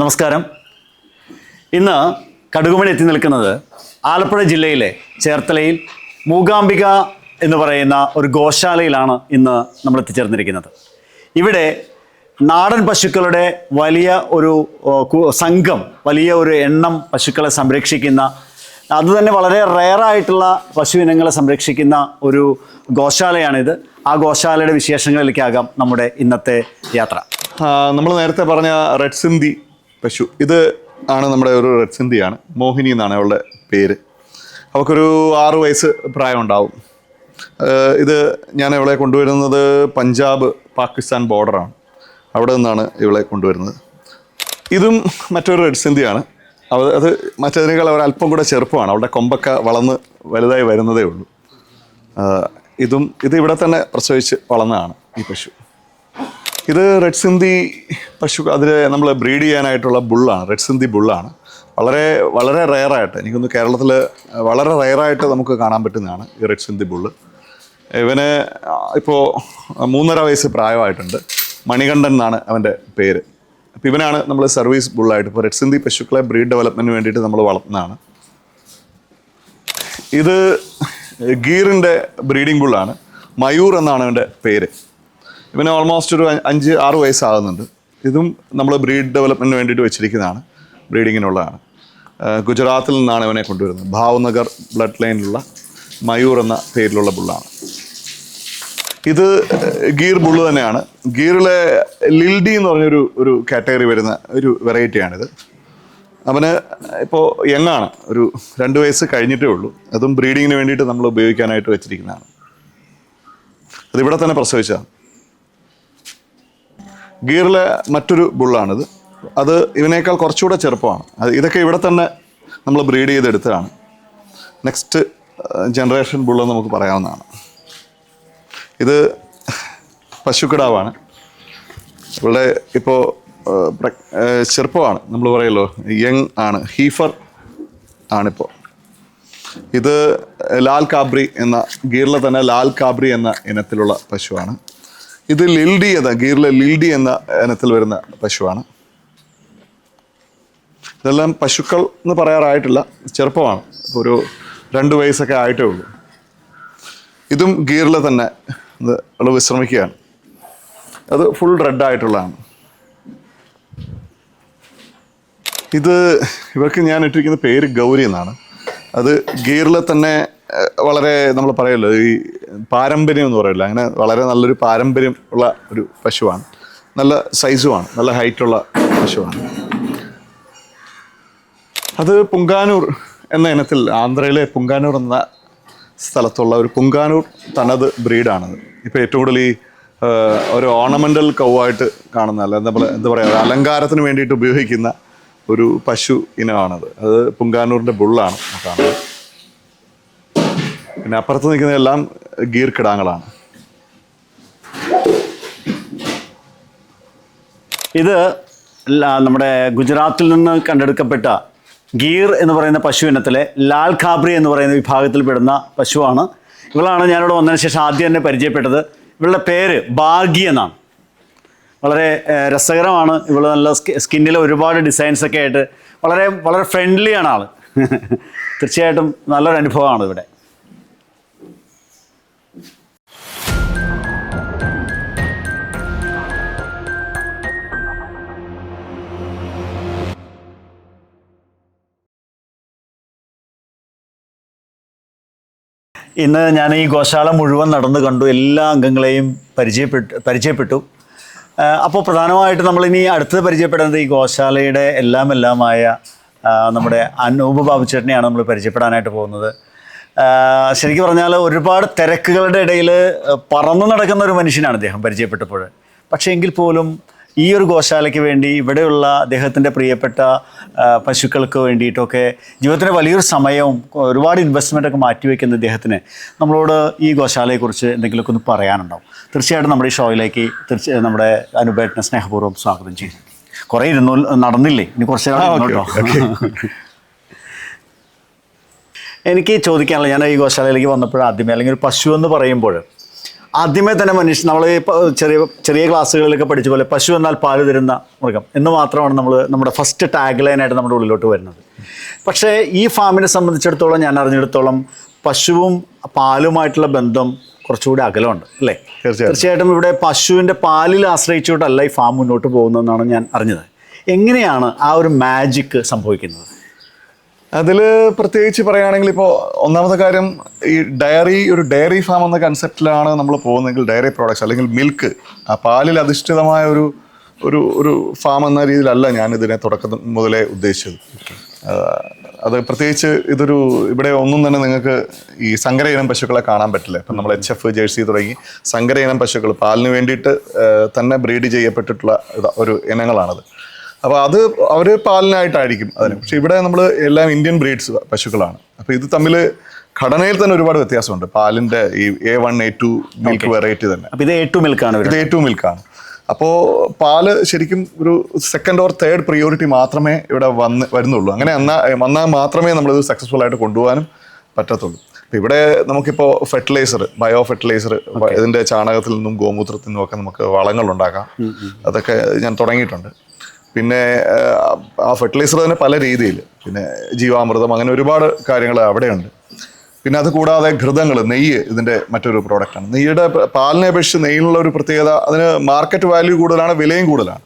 നമസ്കാരം. ഇന്ന് കടുകുമണി എത്തി നിൽക്കുന്നത് ആലപ്പുഴ ജില്ലയിലെ ചേർത്തലയിൽ മൂകാംബിക എന്ന് പറയുന്ന ഒരു ഗോശാലയിലാണ് ഇന്ന് നമ്മൾ എത്തിച്ചേർന്നിരിക്കുന്നത്. ഇവിടെ നാടൻ പശുക്കളുടെ വലിയ ഒരു സംഘം വലിയ ഒരു എണ്ണം പശുക്കളെ സംരക്ഷിക്കുന്ന അതുതന്നെ വളരെ റെയറായിട്ടുള്ള പശു ഇനങ്ങളെ സംരക്ഷിക്കുന്ന ഒരു ഗോശാലയാണിത്. ആ ഗോശാലയുടെ വിശേഷങ്ങളിലേക്കാകാം നമ്മുടെ ഇന്നത്തെ യാത്ര. നമ്മൾ നേരത്തെ പറഞ്ഞ റെഡ് സിന്ധി പശു. ഇത് ആണ് നമ്മുടെ ഒരു റെഡ് സിന്ധിയാണ്. മോഹിനി എന്നാണ് അവളുടെ പേര്. അവൾക്കൊരു ആറ് വയസ്സ് പ്രായം ഉണ്ടാവും ഇത് ഞാൻ ഇവളെ കൊണ്ടുവരുന്നത് പഞ്ചാബ് പാകിസ്ഥാൻ ബോർഡറാണ് അവിടെ നിന്നാണ് ഇവളെ കൊണ്ടുവരുന്നത്. ഇതും മറ്റൊരു റെഡ് സിന്ധിയാണ്. അവ അത് മറ്റതിനേക്കാൾ അവർ അല്പം കൂടെ ചെറുപ്പമാണ്. അവളുടെ കൊമ്പൊക്കെ വളർന്ന് വലുതായി വരുന്നതേ ഉള്ളൂ. ഇതും ഇത് ഇവിടെ തന്നെ പ്രസവിച്ച് വളർന്നതാണ് ഈ പശു. ഇത് റെഡ് സിന്ധി പശു അതിൽ നമ്മൾ ബ്രീഡ് ചെയ്യാനായിട്ടുള്ള ബുള്ളാണ് റെഡ് സിന്ധി ബുള്ളാണ്. വളരെ വളരെ റയറായിട്ട് എനിക്കൊന്ന് കേരളത്തിൽ വളരെ റയറായിട്ട് നമുക്ക് കാണാൻ പറ്റുന്നതാണ് ഈ റെഡ് സിന്ധി ബുള്ള്. ഇവന് ഇപ്പോൾ മൂന്നര വയസ്സ് പ്രായമായിട്ടുണ്ട്. മണികണ്ഠൻ എന്നാണ് അവന്റെ പേര്. അപ്പോൾ ഇവനാണ് നമ്മൾ സർവീസ് ബുള്ളായിട്ട് ഇപ്പോൾ റെഡ് സിന്ധി പശുക്കളെ ബ്രീഡ് ഡെവലപ്മെന്റിന് വേണ്ടിയിട്ട് നമ്മൾ വളർത്തുന്നതാണ്. ഇത് ഗീറിന്റെ ബ്രീഡിംഗ് ബുള്ളാണ്. മയൂർ എന്നാണ് അവന്റെ പേര്. ഇവന് ഓൾമോസ്റ്റ് ഒരു അഞ്ച് ആറ് വയസ്സാകുന്നുണ്ട്. ഇതും നമ്മൾ ബ്രീഡ് ഡെവലപ്മെന്റിന് വേണ്ടിയിട്ട് വെച്ചിരിക്കുന്നതാണ്. ബ്രീഡിങ്ങിനുള്ളതാണ് ഗുജറാത്തിൽ നിന്നാണ് ഇവനെ കൊണ്ടുവരുന്നത്. ഭാവ്നഗർ ബ്ലഡ് ലൈനിലുള്ള മയൂർ എന്ന പേരിലുള്ള ബുള്ളാണ് ഇത് ഗീർ ബുള്ള് തന്നെയാണ്. ഗീറിലെ ലിൽഡി എന്ന് പറഞ്ഞൊരു ഒരു കാറ്റഗറി വരുന്ന ഒരു വെറൈറ്റിയാണിത് അവന് ഇപ്പോൾ യങ്ങാണ് ഒരു രണ്ട് വയസ്സ് കഴിഞ്ഞിട്ടേ ഉള്ളൂ. അതും ബ്രീഡിങ്ങിന് വേണ്ടിയിട്ട് നമ്മൾ ഉപയോഗിക്കാനായിട്ട് വെച്ചിരിക്കുന്നതാണ്. അതിവിടെ തന്നെ പ്രസവിച്ചതാണ്. ഗീറിലെ മറ്റൊരു ബുള്ളാണിത്. അത് ഇവനേക്കാൾ കുറച്ചുകൂടെ ചെറുപ്പമാണ്. അത് ഇതൊക്കെ ഇവിടെ തന്നെ നമ്മൾ ബ്രീഡ് ചെയ്തെടുത്തതാണ്. നെക്സ്റ്റ് ജനറേഷൻ ബുള്ളെന്ന് നമുക്ക് പറയാവുന്നതാണ്. ഇത് പശുക്കിടാവാണ്. ഇവിടെ ഇപ്പോൾ ചെറുപ്പമാണ്. നമ്മൾ പറയല്ലോ യങ് ആണ്. ഹീഫർ ആണിപ്പോൾ ഇത് ലാൽ കാബ്രി എന്ന ഗീറിലെ തന്നെ ലാൽ കാബ്രി എന്ന ഇനത്തിലുള്ള പശുവാണ്. ഇത് ലിൽഡി എന്ന ഗീറിലെ ലിൽഡി എന്ന ഇനത്തിൽ വരുന്ന പശുവാണ്. ഇതെല്ലാം പശുക്കൾ എന്ന് പറയാറായിട്ടില്ല ചെറുപ്പമാണ്. ഇപ്പോൾ ഒരു രണ്ട് വയസ്സൊക്കെ ആയിട്ടേ ഉള്ളൂ. ഇതും ഗീറിൽ തന്നെ ഇത് വിശ്രമിക്കുകയാണ്. അത് ഫുൾ റെഡ് ആയിട്ടുള്ളതാണ്. ഇത് ഇവർക്ക് ഞാൻ ഇട്ടിരിക്കുന്ന പേര് ഗൗരി എന്നാണ്. അത് ഗീറിലെ തന്നെ വളരെ നമ്മൾ പറയല്ലോ ഈ പാരമ്പര്യം എന്ന് പറയില്ല. അങ്ങനെ വളരെ നല്ലൊരു പാരമ്പര്യം ഉള്ള ഒരു പശുവാണ്. നല്ല സൈസുമാണ് നല്ല ഹൈറ്റുള്ള പശുവാണ്. അത് പുങ്കാനൂർ എന്ന ഇനത്തിൽ ആന്ധ്രയിലെ പുങ്കാനൂർ എന്ന സ്ഥലത്തുള്ള ഒരു പുങ്കാനൂർ തനത് ബ്രീഡാണത്. ഇപ്പോൾ ഏറ്റവും കൂടുതൽ ഈ ഒരു ഓർണമെന്റൽ കൗവായിട്ട് കാണുന്ന അല്ല എന്താ പറയുക എന്താ പറയുക അലങ്കാരത്തിന് വേണ്ടിയിട്ട് ഉപയോഗിക്കുന്ന ഒരു പശു ഇനമാണത്. അത് പുങ്കാനൂരിന്റെ ബുള്ളാണ് കാണുന്നത്. പിന്നെ അപ്പുറത്ത് നിൽക്കുന്ന എല്ലാം ഗീർ കിടാങ്ങളാണ്. ഇത് നമ്മുടെ ഗുജറാത്തിൽ നിന്ന് കണ്ടെടുക്കപ്പെട്ട ഗീർ എന്ന് പറയുന്ന പശു ഇനത്തിലെ ലാൽ ഖാബ്രി എന്ന് പറയുന്ന വിഭാഗത്തിൽപ്പെടുന്ന പശുവാണ്. ഇവളാണ് ഞാനിവിടെ വന്നതിന് ശേഷം ആദ്യം തന്നെ പരിചയപ്പെട്ടത്. ഇവളുടെ പേര് ഭാഗ്യ എന്നാണ്. വളരെ രസകരമാണ്. ഇവൾ നല്ല സ്കിന്നിൽ ഒരുപാട് ഡിസൈൻസ് ഒക്കെ ആയിട്ട് വളരെ വളരെ ഫ്രണ്ട്ലിയാണ് ആൾ തീർച്ചയായിട്ടും നല്ലൊരു അനുഭവമാണ് ഇവിടെ. ഇന്ന് ഞാൻ ഈ ഗോശാല മുഴുവൻ നടന്നു കണ്ടു. എല്ലാ അംഗങ്ങളെയും പരിചയപ്പെട്ടു പരിചയപ്പെട്ടു. അപ്പോൾ പ്രധാനമായിട്ട് നമ്മളിനി അടുത്തത് പരിചയപ്പെടുന്നത് ഈ ഗോശാലയുടെ എല്ലാം എല്ലാമായ നമ്മുടെ അനൂപ് ബാബുച്ചേട്ടനെയാണ് നമ്മൾ പരിചയപ്പെടാനായിട്ട് പോകുന്നത്. ശരിക്കും പറഞ്ഞാൽ ഒരുപാട് തിരക്കുകളുടെ ഇടയിൽ പറന്നു നടക്കുന്ന ഒരു മനുഷ്യനാണ് അദ്ദേഹം പരിചയപ്പെട്ടപ്പോൾ. പക്ഷേ എങ്കിൽ പോലും ഈ ഒരു ഗോശാലയ്ക്ക് വേണ്ടി ഇവിടെയുള്ള അദ്ദേഹത്തിന്റെ പ്രിയപ്പെട്ട പശുക്കൾക്ക് വേണ്ടിയിട്ടൊക്കെ ജീവിതത്തിന്റെ വലിയൊരു സമയവും ഒരുപാട് ഇൻവെസ്റ്റ്മെന്റ് ഒക്കെ മാറ്റിവെക്കുന്ന ഇദ്ദേഹത്തിന് നമ്മളോട് ഈ ഗോശാലയെക്കുറിച്ച് എന്തെങ്കിലുമൊക്കെ ഒന്ന് പറയാനുണ്ടാവും. തീർച്ചയായിട്ടും നമ്മുടെ ഈ ഷോയിലേക്ക് തീർച്ചയായും നമ്മുടെ അനുപേട്ടനെ സ്നേഹപൂർവം സ്വാഗതം ചെയ്യും കുറേ ഇരുന്നു നടന്നില്ലേ? ഇനി കുറച്ച് കേട്ടോ. എനിക്ക് ചോദിക്കാനുള്ള ഞാൻ ഈ ഗോശാലയിലേക്ക് വന്നപ്പോൾ ആദ്യമേ അല്ലെങ്കിൽ ഒരു പശു എന്ന് പറയുമ്പോൾ ആദ്യമേ തന്നെ മനുഷ്യൻ നമ്മൾ ചെറിയ ചെറിയ ക്ലാസ്സുകളിലൊക്കെ പഠിച്ച പോലെ പശു എന്നാൽ പാൽ തരുന്ന മൃഗം എന്ന് മാത്രമാണ് നമ്മൾ നമ്മുടെ ഫസ്റ്റ് ടാഗ് ലൈനായിട്ട് നമ്മുടെ ഉള്ളിലോട്ട് വരുന്നത്. പക്ഷേ ഈ ഫാമിനെ സംബന്ധിച്ചിടത്തോളം ഞാൻ അറിഞ്ഞിടത്തോളം പശുവും പാലുമായിട്ടുള്ള ബന്ധം കുറച്ചുകൂടി അകലമുണ്ട് അല്ലേ? തീർച്ചയായും. തീർച്ചയായിട്ടും ഇവിടെ പശുവിന്റെ പാലിൽ ആശ്രയിച്ചുകൊണ്ടല്ല ഈ ഫാം മുന്നോട്ട് പോകുന്നതെന്നാണ് ഞാൻ അറിഞ്ഞത്. എങ്ങനെയാണ് ആ ഒരു മാജിക്ക് സംഭവിക്കുന്നത്? അതിൽ പ്രത്യേകിച്ച് പറയുകയാണെങ്കിൽ ഇപ്പോൾ ഒന്നാമത്തെ കാര്യം ഈ ഡയറി ഒരു ഡയറി ഫാം എന്ന കൺസെപ്റ്റിലാണ് നമ്മൾ പോകുന്നതെങ്കിൽ ഡയറി പ്രോഡക്ട്സ് അല്ലെങ്കിൽ മിൽക്ക് ആ പാലിൽ അധിഷ്ഠിതമായ ഒരു ഒരു ഒരു ഫാം എന്ന രീതിയിലല്ല ഞാൻ ഇതിനെ തുടക്കം മുതലേ ഉദ്ദേശിച്ചത്. അത് പ്രത്യേകിച്ച് ഇതൊരു ഇവിടെ ഒന്നും തന്നെ നിങ്ങൾക്ക് ഈ സങ്കര ഇനം പശുക്കളെ കാണാൻ പറ്റില്ല. ഇപ്പം നമ്മൾ എച്ച് എഫ് ജേഴ്സി തുടങ്ങി സങ്കര ഇനം പശുക്കൾ പാലിന് വേണ്ടിയിട്ട് തന്നെ ബ്രീഡ് ചെയ്യപ്പെട്ടിട്ടുള്ള ഒരു ഇനങ്ങളാണത്. അപ്പോൾ അത് അവർ പാലിനായിട്ടായിരിക്കും അതിന്. പക്ഷെ ഇവിടെ നമ്മൾ എല്ലാം ഇന്ത്യൻ ബ്രീഡ്സ് പശുക്കളാണ്. അപ്പോൾ ഇത് തമ്മിൽ ഘടനയിൽ തന്നെ ഒരുപാട് വ്യത്യാസമുണ്ട്. പാലിന്റെ ഈ A one A two milk variety തന്നെ. ഇത് എ ടു മിൽക്കാണ് ഇത് എ ടു മിൽക്കാണ് അപ്പോൾ പാൽ ശരിക്കും ഒരു സെക്കൻഡ് ഓർ തേർഡ് പ്രിയോറിറ്റി മാത്രമേ ഇവിടെ വന്ന് വരുന്നുള്ളൂ. അങ്ങനെ എന്നാൽ വന്നാൽ മാത്രമേ നമ്മളിത് സക്സസ്ഫുൾ ആയിട്ട് കൊണ്ടുപോകാനും പറ്റത്തുള്ളൂ. അപ്പോൾ ഇവിടെ നമുക്കിപ്പോൾ ഫെർട്ടിലൈസർ ബയോ ഫെർട്ടിലൈസർ ഇതിന്റെ ചാണകത്തിൽ നിന്നും ഗോമൂത്രത്തിൽ നിന്നും ഒക്കെ നമുക്ക് വളങ്ങൾ ഉണ്ടാക്കാം അതൊക്കെ ഞാൻ തുടങ്ങിയിട്ടുണ്ട്. പിന്നെ ആ, ഫെർട്ടിലൈസർ തന്നെ പല രീതിയിൽ. പിന്നെ ജീവാമൃതം അങ്ങനെ ഒരുപാട് കാര്യങ്ങൾ അവിടെയുണ്ട്. പിന്നെ അത് കൂടാതെ ഘൃതങ്ങൾ നെയ്യ് ഇതിന്റെ മറ്റൊരു പ്രോഡക്റ്റാണ് നെയ്യുടെ പാലിനെ അപേക്ഷിച്ച് നെയ്യിലുള്ള ഒരു പ്രത്യേകത അതിന് മാർക്കറ്റ് വാല്യൂ കൂടുതലാണ് വിലയും കൂടുതലാണ്.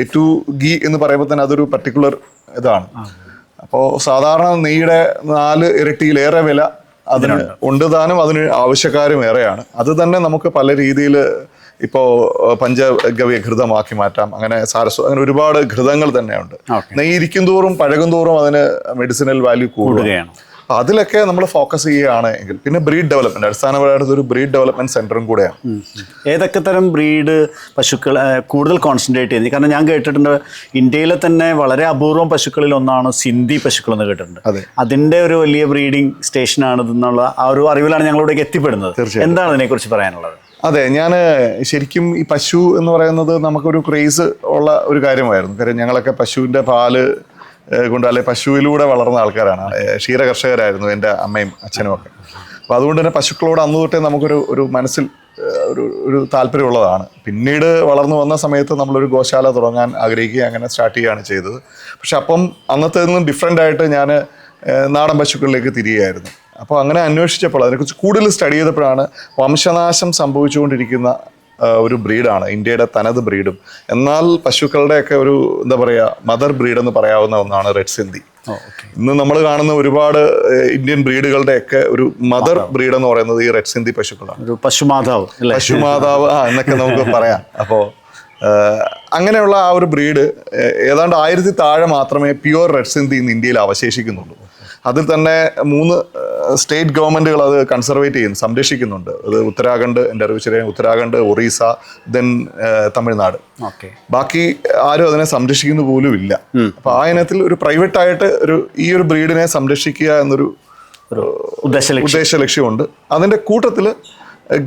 എ ടു ഗി എന്ന് പറയുമ്പോൾ തന്നെ അതൊരു പർട്ടിക്കുലർ ഇതാണ്. അപ്പോൾ സാധാരണ നെയ്യുടെ നാല് ഇരട്ടിയിലേറെ വില അതിന് ഉണ്ട് താനും അതിന് ആവശ്യക്കാരും ഏറെയാണ്. അത് തന്നെ നമുക്ക് പല രീതിയിൽ ഇപ്പോൾ പഞ്ചഗവ്യ ഘൃതമാക്കി മാറ്റാം. അങ്ങനെ സാരസ്വ അങ്ങനെ ഒരുപാട് ഘൃതങ്ങൾ തന്നെയുണ്ട്. നെയ്യിരിക്കും തോറും പഴകും തോറും അതിന് മെഡിസിനൽ വാല്യൂ കൂടുകയാണ്. അപ്പൊ അതിലൊക്കെ നമ്മൾ ഫോക്കസ് ചെയ്യുകയാണ് എങ്കിൽ പിന്നെ ബ്രീഡ് ഡെവലപ്മെന്റ് അടിസ്ഥാനപരമായിട്ട് ഒരു ബ്രീഡ് ഡെവലപ്മെന്റ് സെന്ററും കൂടെയാണ്. ഏതൊക്കെ തരം ബ്രീഡ് പശുക്കൾ കൂടുതൽ കോൺസെൻട്രേറ്റ് ചെയ്യുന്നത്? കാരണം ഞാൻ കേട്ടിട്ടുണ്ട് ഇന്ത്യയിലെ തന്നെ വളരെ അപൂർവം പശുക്കളിൽ ഒന്നാണ് സിന്ധി പശുക്കൾ എന്ന് കേട്ടിട്ടുണ്ട് അതിന്റെ ഒരു വലിയ ബ്രീഡിംഗ് സ്റ്റേഷനാണ് ഇതെന്നുള്ള ആ ഒരു അറിവിലാണ് ഞങ്ങൾ ഇവിടേക്ക് എത്തിപ്പെടുന്നത്. എന്താണ് അതിനെക്കുറിച്ച് പറയാനുള്ളത്? അതെ ഞാൻ ശരിക്കും ഈ പശു എന്ന് പറയുന്നത് നമുക്കൊരു ക്രേസ് ഉള്ള ഒരു കാര്യമായിരുന്നു. കാര്യം ഞങ്ങളൊക്കെ പശുവിന്റെ പാൽ കൊണ്ട് അല്ലെ പശുവിലൂടെ വളർന്ന ആൾക്കാരാണ്. ക്ഷീര കർഷകരായിരുന്നു എന്റെ അമ്മയും അച്ഛനും ഒക്കെ. അപ്പോൾ അതുകൊണ്ട് തന്നെ പശുക്കളോട് അന്ന് തൊട്ടേ നമുക്കൊരു ഒരു മനസ്സിൽ ഒരു ഒരു താല്പര്യമുള്ളതാണ്. പിന്നീട് വളർന്നു വന്ന സമയത്ത് നമ്മളൊരു ഗോശാല തുടങ്ങാൻ ആഗ്രഹിക്കുകയും അങ്ങനെ സ്റ്റാർട്ട് ചെയ്യുകയാണ് ചെയ്തത്. പക്ഷെ അപ്പം അന്നത്തെ നിന്നും ഡിഫറെന്റ് ആയിട്ട് ഞാൻ നാടൻ പശുക്കളിലേക്ക് തിരികെയായിരുന്നു അപ്പോൾ അങ്ങനെ അന്വേഷിച്ചപ്പോൾ അതിനെക്കുറിച്ച് കൂടുതൽ സ്റ്റഡി ചെയ്തപ്പോഴാണ് വംശനാശം സംഭവിച്ചുകൊണ്ടിരിക്കുന്ന ഒരു ബ്രീഡാണ്. ഇന്ത്യയുടെ തനത് ബ്രീഡും. എന്നാൽ പശുക്കളുടെയൊക്കെ ഒരു എന്താ പറയുക മദർ ബ്രീഡ് എന്ന് പറയാവുന്ന ഒന്നാണ് റെഡ് സിന്ധി ഇന്ന് നമ്മൾ കാണുന്ന ഒരുപാട് ഇന്ത്യൻ ബ്രീഡുകളുടെയൊക്കെ ഒരു മദർ ബ്രീഡ് എന്ന് പറയുന്നത് ഈ റെഡ് സിന്ധി പശുക്കളാണ്. പശുമാതാവ് പശുമാതാവ് ആ എന്നൊക്കെ നമുക്ക് പറയാം. അപ്പോൾ അങ്ങനെയുള്ള ആ ഒരു ബ്രീഡ് ഏതാണ്ട് ആയിരത്തി താഴെ മാത്രമേ പ്യുവർ റെഡ് സിന്ധി ഇന്ന് ഇന്ത്യയിൽ അവശേഷിക്കുന്നുള്ളൂ. അതിൽ തന്നെ മൂന്ന് സ്റ്റേറ്റ് ഗവൺമെന്റുകൾ അത് കൺസർവേറ്റ് ചെയ്യുന്നു സംരക്ഷിക്കുന്നുണ്ട്. അത് ഉത്തരാഖണ്ഡ് എന്റെ അറിവ് ശരിയായ ഉത്തരാഖണ്ഡ് ഒറീസ ദെൻ തമിഴ്നാട്. ഓക്കെ. ബാക്കി ആരും അതിനെ സംരക്ഷിക്കുന്ന പോലും ഇല്ല. അപ്പൊ ആ ഇനത്തിൽ ഒരു പ്രൈവറ്റ് ആയിട്ട് ഒരു ഈ ഒരു ബ്രീഡിനെ സംരക്ഷിക്കുക എന്നൊരു ഉദ്ദേശ ലക്ഷ്യമുണ്ട് അതിന്റെ കൂട്ടത്തിൽ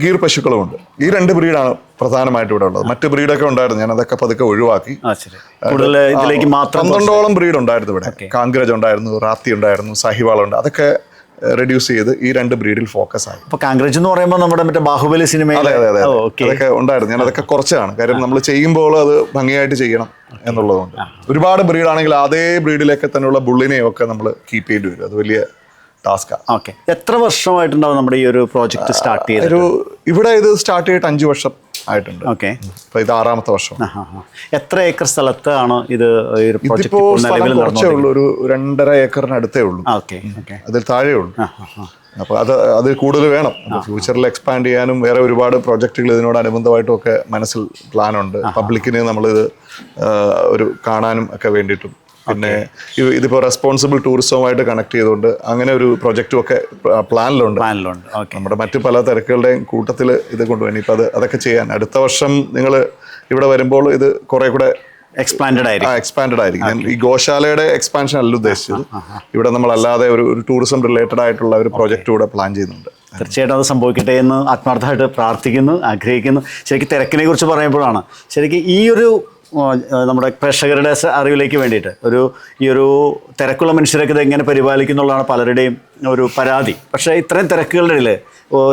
ഗീർ പശുക്കളുമുണ്ട്. ഈ രണ്ട് ബ്രീഡാണ് പ്രധാനമായിട്ട് ഇവിടെ ഉള്ളത്. മറ്റ് ബ്രീഡൊക്കെ ഉണ്ടായിരുന്നു. ഞാൻ അതൊക്കെ പതുക്കെ ഒഴിവാക്കി. ഇതിലേക്ക് പന്ത്രണ്ടോളം ബ്രീഡ് ഉണ്ടായിരുന്നു ഇവിടെ. കാങ്കരജ് ഉണ്ടായിരുന്നു റാത്തി ഉണ്ടായിരുന്നു സാഹിവാൾ ഉണ്ട്. അതൊക്കെ റെഡ്യൂസ് ചെയ്ത് ഈ രണ്ട് ബ്രീഡിൽ ഫോക്കസ് ആയി. അപ്പൊ കാങ്കരജ് എന്ന് പറയുമ്പോൾ നമ്മുടെ മറ്റേ ബാഹുബലി സിനിമ അതെ അതെ അതെ അതൊക്കെ ഉണ്ടായിരുന്നു. ഞാൻ അതൊക്കെ കുറച്ചാണ്. കാര്യം നമ്മൾ ചെയ്യുമ്പോൾ അത് ഭംഗിയായിട്ട് ചെയ്യണം എന്നുള്ളതുകൊണ്ട്. ഒരുപാട് ബ്രീഡാണെങ്കിൽ അതേ ബ്രീഡിലൊക്കെ തന്നെയുള്ള ബുള്ളിനെയും ഒക്കെ നമ്മൾ കീപ്പ് ചെയ്യേണ്ടി വരും. അത് വലിയ ടാസ്ക്കാണ് ഓക്കെ. എത്ര വർഷമായിട്ടുണ്ടാവും നമ്മുടെ ഈ ഒരു പ്രോജക്റ്റ് സ്റ്റാർട്ട് ചെയ്ത് ഒരു ഇവിടെ ഇത് സ്റ്റാർട്ട് ചെയ്തിട്ട് അഞ്ച് വർഷം ആയിട്ടുണ്ട്. ഓക്കെ. അപ്പോൾ ഇത് ആറാമത്തെ വർഷം എത്ര ഏക്കർ സ്ഥലത്താണ് ഇത് ഒരു സ്ഥലം കുറച്ചേ ഉള്ളൂ. ഒരു രണ്ടര ഏക്കറിനടുത്തേ ഉള്ളൂ. Okay okay. അതിൽ താഴെ ഉള്ളൂ. അപ്പോൾ അത് അതിൽ കൂടുതൽ വേണം. ഫ്യൂച്ചറിൽ എക്സ്പാൻഡ് ചെയ്യാനും വേറെ ഒരുപാട് പ്രോജക്റ്റുകൾ ഇതിനോടനുബന്ധമായിട്ടും ഒക്കെ മനസ്സിൽ പ്ലാനുണ്ട് പബ്ലിക്കിന് നമ്മളിത് ഒരു കാണാനും ഒക്കെ വേണ്ടിയിട്ടും പിന്നെ ഇത് ഇതിപ്പോ റെസ്പോൺസിബിൾ ടൂറിസവുമായിട്ട് കണക്ട് ചെയ്തുകൊണ്ട് അങ്ങനെ ഒരു പ്രൊജക്റ്റും ഒക്കെ പ്ലാനിലുണ്ട് പ്ലാനിലുണ്ട് ഓക്കെ നമ്മുടെ മറ്റു പല തിരക്കുകളുടെയും കൂട്ടത്തിൽ ഇത് കൊണ്ടുപോയി ഇപ്പൊ അത് അതൊക്കെ ചെയ്യാൻ അടുത്ത വർഷം നിങ്ങൾ ഇവിടെ വരുമ്പോൾ ഇത് കുറെ കൂടെ എക്സ്പാൻഡഡ് ആയിരിക്കും. എക്സ്പാൻഡഡ് ആയിരിക്കും. ഈ ഗോശാലയുടെ എക്സ്പാൻഷൻ അല്ല ഉദ്ദേശിച്ചത്. ഇവിടെ നമ്മൾ അല്ലാതെ ഒരു ഒരു ടൂറിസം റിലേറ്റഡ് ആയിട്ടുള്ള ഒരു പ്രോജക്റ്റ് കൂടെ പ്ലാൻ ചെയ്യുന്നുണ്ട്. തീർച്ചയായിട്ടും അത് സംഭവിക്കട്ടെ എന്ന് ആത്മാർത്ഥമായിട്ട് പ്രാർത്ഥിക്കുന്നു ആഗ്രഹിക്കുന്നു. ശരിക്കും തിരക്കിനെ കുറിച്ച് പറയുമ്പോഴാണ്. ശരിക്കും ഈ ഒരു നമ്മുടെ പ്രേക്ഷകരുടെ അറിവിലേക്ക് വേണ്ടിയിട്ട്. ഒരു ഈ ഒരു തിരക്കുള്ള മനുഷ്യരൊക്കെ ഇത് എങ്ങനെ പരിപാലിക്കുന്നുള്ളതാണ് പലരുടെയും ഒരു പരാതി. പക്ഷേ ഇത്രയും തിരക്കുകളുടെ ഇടയിൽ